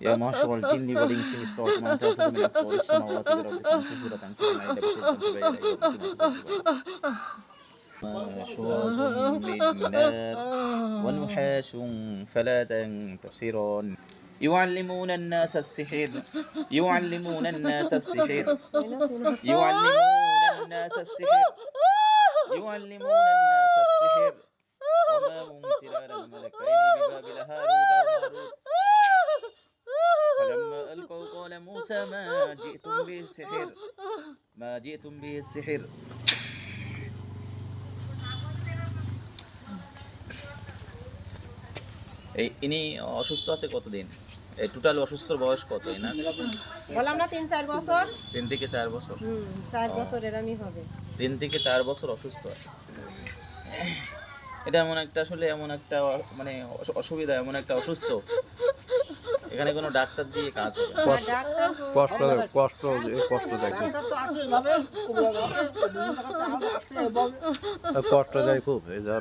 يا معشر الجن والإنس إن استطعتم أن تنفذوا من السماوات بربكم لا تنفذون إلا بسلطان فبين ربكم تكذبان مشواظ من نار ونحاس فلا تنتصران يعلمون الناس السحر. يعلمون الناس السحر. يعلمون الناس السحر. يعلمون الناس السحر. وما أنزل على الملكين ببابل هاروت وماروت فلما ألقوا قال موسى ما جئتم به السحر ما جئتم به السحر এই ইনি অসুস্থ আছে কতদিন এই টোটাল অসুস্থর বয়স কত এই না বললাম না তিন চার বছর তিন থেকে চার বছর হুম চার বছর এরমই হবে তিন থেকে চার বছর অসুস্থ আছে এটা এমন একটা আসলে এমন একটা মানে অসুবিধা এমন একটা অসুস্থ। এখানে কোনো ডাক্তার দিয়ে কাজ হবে ডাক্তার কষ্ট কষ্ট কষ্ট দেখে কষ্ট যায় খুব এই যা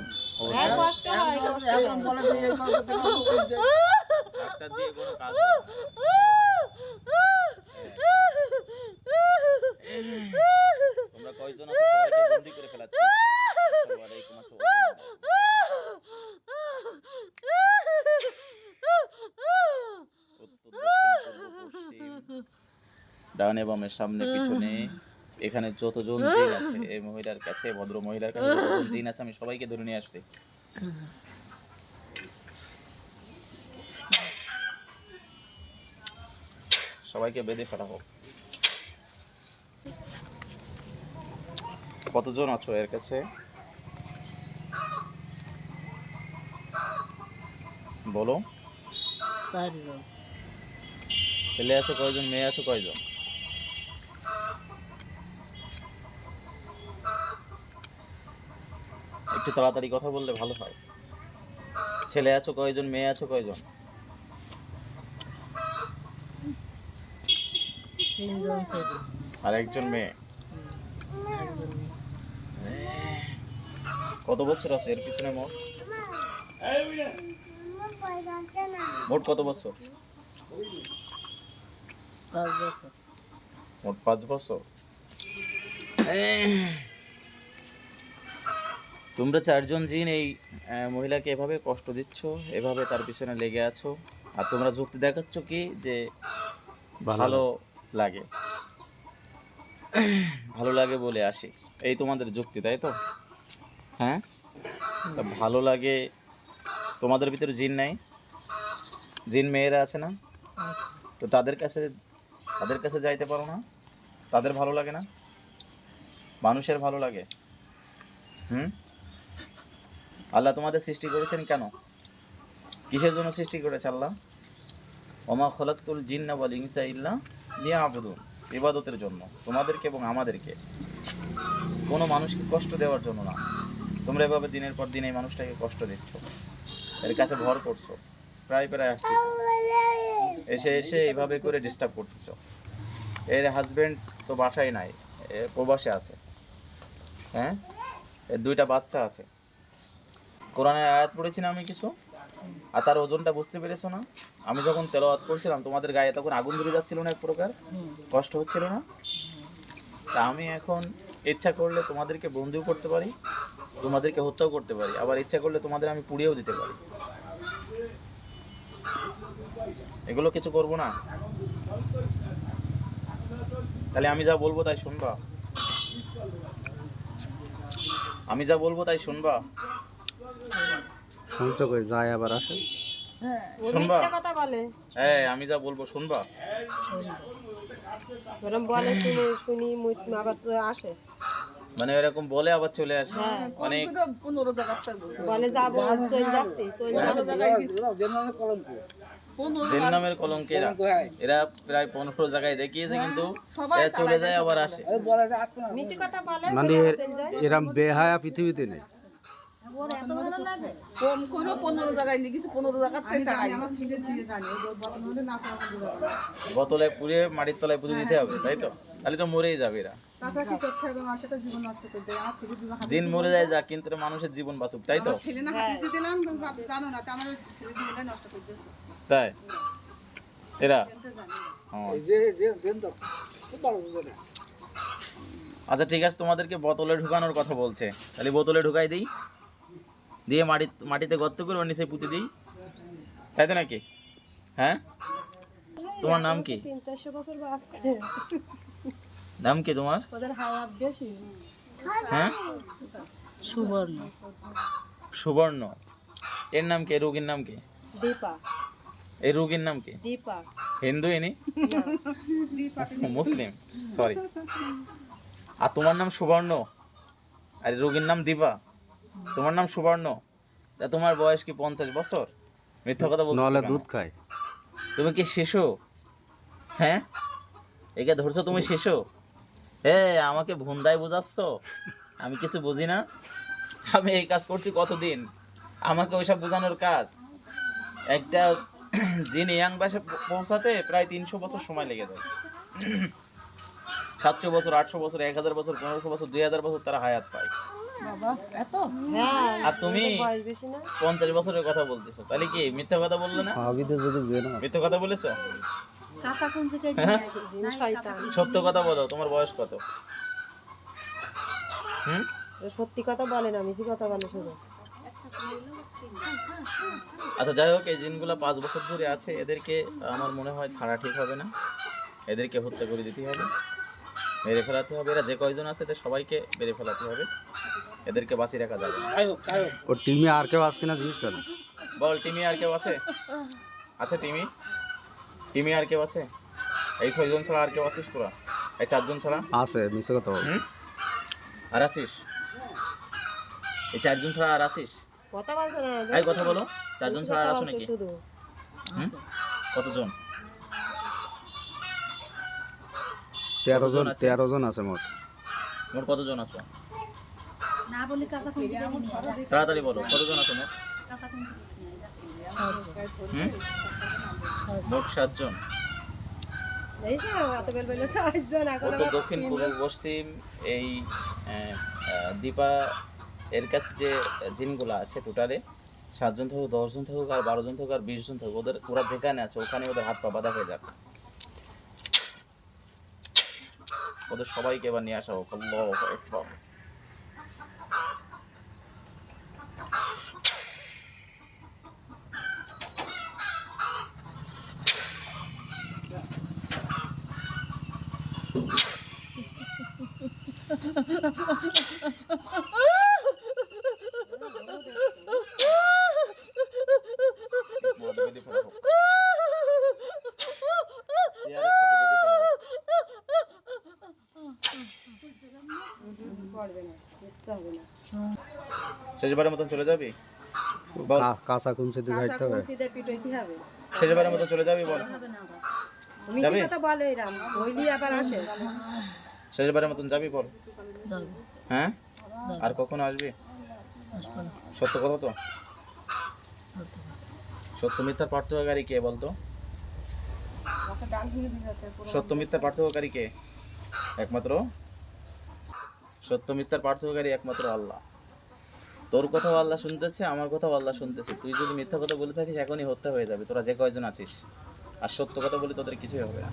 হ্যাঁ হয় হয়। ডাক্তার দিয়ে কোনো কাজ হবে না। তোমরা কয়জন আছো সবাইকে বন্দি করে ফেলাচ্ছি আসসালামু আলাইকুম, আসসালামু আলাইকুম। উত্তর, দক্ষিণ, পূর্ব, পশ্চিম, ডানে বামে সামনে পিছনে এখানে যতজন জিন আছে এই মহিলার কাছে ভদ্র মহিলার কাছে যতজন জিন আছে আমি সবাইকে ধরে নিয়ে আসছি। সবাইকে বেঁধে ফেলা হোক। কতজন আছো এর কাছে? বলো। চারজন। ছেলে আছে কয়জন মেয়ে আছে কয়জন? একটু তাড়াতাড়ি কথা বললে ভালো হয়। ছেলে আছো কয়জন মেয়ে আছো কয়জন? আর একজন মেয়ে? কত বছর আছে এর পিছনে মোট? মোট কত বছর? মোট পাঁচ বছর। তোমরা চারজন জিন এই মহিলাকে এভাবে কষ্ট দিচ্ছ এভাবে তার পিছনে লেগে আছো আর তোমরা যুক্তি দেখাচ্ছ কি যে ভালো লাগে। ভালো লাগে বলে আসি। এই তোমাদের যুক্তি তাই তো? হ্যাঁ। তা ভালো লাগে তোমাদের ভিতরে জিন নাই? জিন মেয়েরা আছে না? তো তাদের কাছে তাদের কাছে যাইতে পারো না? তাদের ভালো লাগে না? মানুষের ভালো লাগে? হুম? আল্লাহ তোমাদের সৃষ্টি করেছেন কেন? কিসের জন্য সৃষ্টি করেছে আল্লাহ? ওমা খলাকুল জিন্না ওয়াল ইনসা ইল্লা লিয়াবুদুন। ইবাদতের জন্য, তোমাদেরকে এবং আমাদেরকে। কোনো মানুষকে কষ্ট দেওয়ার জন্য না। তোমরা এভাবে দিনের পর দিন এই মানুষটাকে কষ্ট দিচ্ছ। এর কাছে ভর করছ। প্রায় প্রায় আসতেছো। এসে এসে এভাবে করে ডিস্টার্ব করতেছ। এর হাজবেন্ড তো বাসায় নাই প্রবাসে আছে। হ্যাঁ? এর দুইটা বাচ্চা আছে। কোরআনের আয়াত পড়েছি না আমি কিছু? আর তার ওজনটা বুঝতে পেরেছ না? আমি যখন তেলাওয়াত করছিলাম, তোমাদের গায়ে তখন আগুন ধরে যাচ্ছিল না এক প্রকার? কষ্ট হচ্ছিল না? তা আমি এখন ইচ্ছা করলে তোমাদেরকে বন্দিও করতে পারি, তোমাদেরকে হত্যাও করতে পারি। আবার ইচ্ছা করলে তোমাদের আমি পুড়িয়েও দিতে পারি। এগুলো কিছু করব না। তাহলে আমি যা বলব তাই শুনবা? আমি যা বলব তাই শুনবা? শুনছো কই? যায় আবার আসে। শুনবা? কথা বলে। হ্যাঁ আমি যা বলব শুনবা? বলে শুনি শুনি আবার চলে আসে। মানে এরকম বলে আবার চলে আসে। হ্যাঁ অনেক বলে যাব চলে যাচ্ছি চলে নামের কলঙ্কেরা এরা। প্রায় পনেরো জায়গায় দেখিয়েছে কিন্তু চলে যায় আবার আসে। মানে এর- বেহায়া পৃথিবীতে নেই। কম করে পনেরো জায়গায় নিয়ে গেছি পনেরো জায়গার থেকে টাকা বোতলে পুড়ে মাটির তলায় পুঁতে দিতে হবে তাই তো? তাহলে তো মরেই যাবে এরা। জিন মরে যায় যা কিন্তু মানুষের জীবন বাঁচুক তাই তো? দিয়েছে তাই? এরা। আচ্ছা ঠিক আছে তোমাদেরকে বোতলে ঢুকানোর কথা বলছে। তাহলে বোতলে ঢুকাই দিই। দিয়ে মাটি মাটিতে গর্ত করে ওর নিচে পুঁতে দিই। তাই তো নাকি? হ্যাঁ? তোমার নাম কি? নাম কি তোমার? ওদের হায়াত বেশি। হ্যাঁ? সুবর্ণ। সুবর্ণ। এর নাম কি? রোগীর নাম কি? দীপা। এই রোগীর নাম কি? দীপা। হিন্দু ইনি? মুসলিম সরি আর তোমার নাম সুবর্ণ? আর এই রোগীর নাম দিবা তোমার নাম সুবর্ণ? তা তোমার বয়স কি পঞ্চাশ বছর? মিথ্যা কথা বলছো নলে দুধ খায় তুমি কি শিশু? হ্যাঁ? একে ধরছো তুমি শিশু? হে আমাকে ভুন্দায় বোঝাচ্ছ? আমি কিছু বুঝি না? আমি এই কাজ করছি কতদিন? আমাকে ওইসব বোঝানোর কাজ? একটা জিন ইয়াং বয়সে পৌঁছাতে প্রায় তিনশো বছর সময় লেগে যায়। সাতশো বছর আটশো বছর এক হাজার বছর পনেরোশো বছর দুই হাজার বছর তারা হায়াত পায়। আর তুমি বয়স বেশি না? পঞ্চাশ বছরের কথা বলতেছো তাহলে কি মিথ্যা কথা বললে না? মিথ্যা কথা বলেছ? হ্যাঁ। জিন শয়তান সত্য কথা বলো তোমার বয়স কত? হুম? সত্যি কথা বলে না মিছি কথা বলে শুধু। আচ্ছা যাই হোক এই জিনগুলো পাঁচ বছর ধরে আছে এদেরকে আমার মনে হয় ছাড়া ঠিক হবে না। এদেরকে হত্যা করে দিতে হবে। মেরে ফেলাতে হবে এরা যে কয়জন আছে এদের সবাইকে মেরে ফেলাতে হবে। এদেরকে বাঁচিয়ে রাখা যাবে। ওর টিমে আর কেউ আসছে না জিনিস কেন বল টিমি আর কেউ আছে? আছে টিমি? টিমি আর কেউ আছে? এই ছয়জন ছাড়া আর কেউ আছিস তোরা? এই চারজন ছাড়া? আছে মিশে কথা বল। আর আসিস এই চারজন ছাড়া আর আসিস কথা বলছে না এই কথা বলো। চারজন ছাড়া আর আসো নাকি? কতজন? তেরো জন আছে? তেরো জন আছে মোট। মোট কতজন আছো? তাড়াতাড়ি বলো কতজন আছো মোট? মোট সাতজন। যে এত বেল উত্তর আবার দক্ষিণ পূর্ব পশ্চিম এই আহ, আহ, দীপা এর কাছে যে জিনগুলো আছে টোটালে সাতজন থাকুক দশজন থাকুক আর বারো জন থাকুক আর বিশ জন থাকুক ওদের ওরা যেখানে আছে ওখানে ওদের হাত পা বাঁধা হয়ে যাক। ওদের সবাইকে এবার নিয়ে আসা হোক আল্লাহু আকবার। মদ বেঁধে ফেলা হোক। চেয়ারের সাথে বেঁধে ফেলা হোক। পড়বে না ইচ্ছা হবে না শেষবারের মতন চলে যাবি? কাঁচা কুঞ্চিতে যাইতে হবে। শেষবারের মতন চলে যাবি বল। মিছি কথা বলে এরাম হইলি আবার আসে। শেষবারের মতন যাবি বল। হ্যাঁ? আর কখন আসবি? সত্য কথা তো? সত্য মিথ্যার পার্থক্যকারী কে বলতো? সত্য মিথ্যার পার্থক্যকারী কে? একমাত্র? সত্য মিথ্যার পার্থক্যকারী একমাত্র আল্লাহ। তোর কথাও আল্লাহ শুনতেছে আমার কথাও আল্লাহ শুনতেছে। তুই যদি মিথ্যা কথা বলে থাকিস এখনই হত্যা হয়ে যাবে। তোরা যে কয়জন আছিস? আর সত্য কথা বলে তোদের কিছুই হবে না।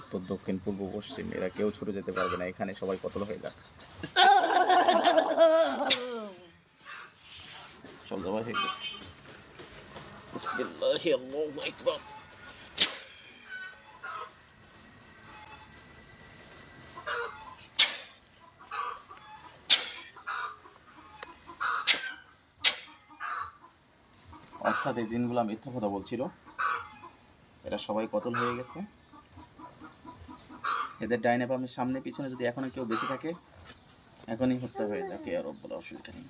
উত্তর, দক্ষিণ, পূর্ব, পশ্চিম, এরা কেউ ছুটে যেতে পারবে না। এখানে সবাই কতল হয়ে যাক। জবাই হয়ে গেছে। অর্থাৎ এই জিনগুলা মিথ্যা কথা বলছিল। এরা সবাই কতল হয়ে গেছে? এদের ডাইনে বামে সামনে পিছনে যদি এখনও কেউ বেঁচে থাকে, এখনই হত্যা হয়ে যাক আর বলা অসুবিধা নেই।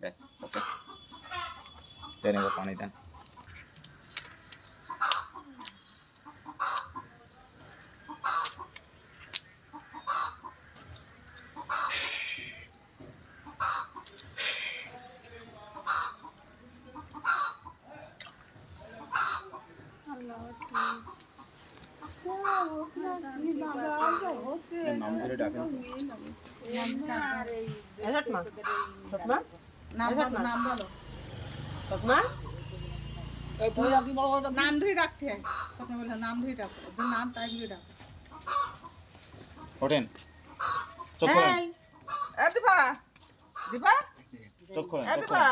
ব্যাস, ওকে। পানি দেন নাম ধরে ডাকেন এসট মা ছোট মা নাম বলো, নাম বলো ছোট মা নাম ধরে রাখতে হয়। বলে নাম ধরে রাখো। যে নাম তাই ধরে রাখো। ওঠেন। চোখ খোলেন। এ দিবা দিবা চোখ খোলেন এ।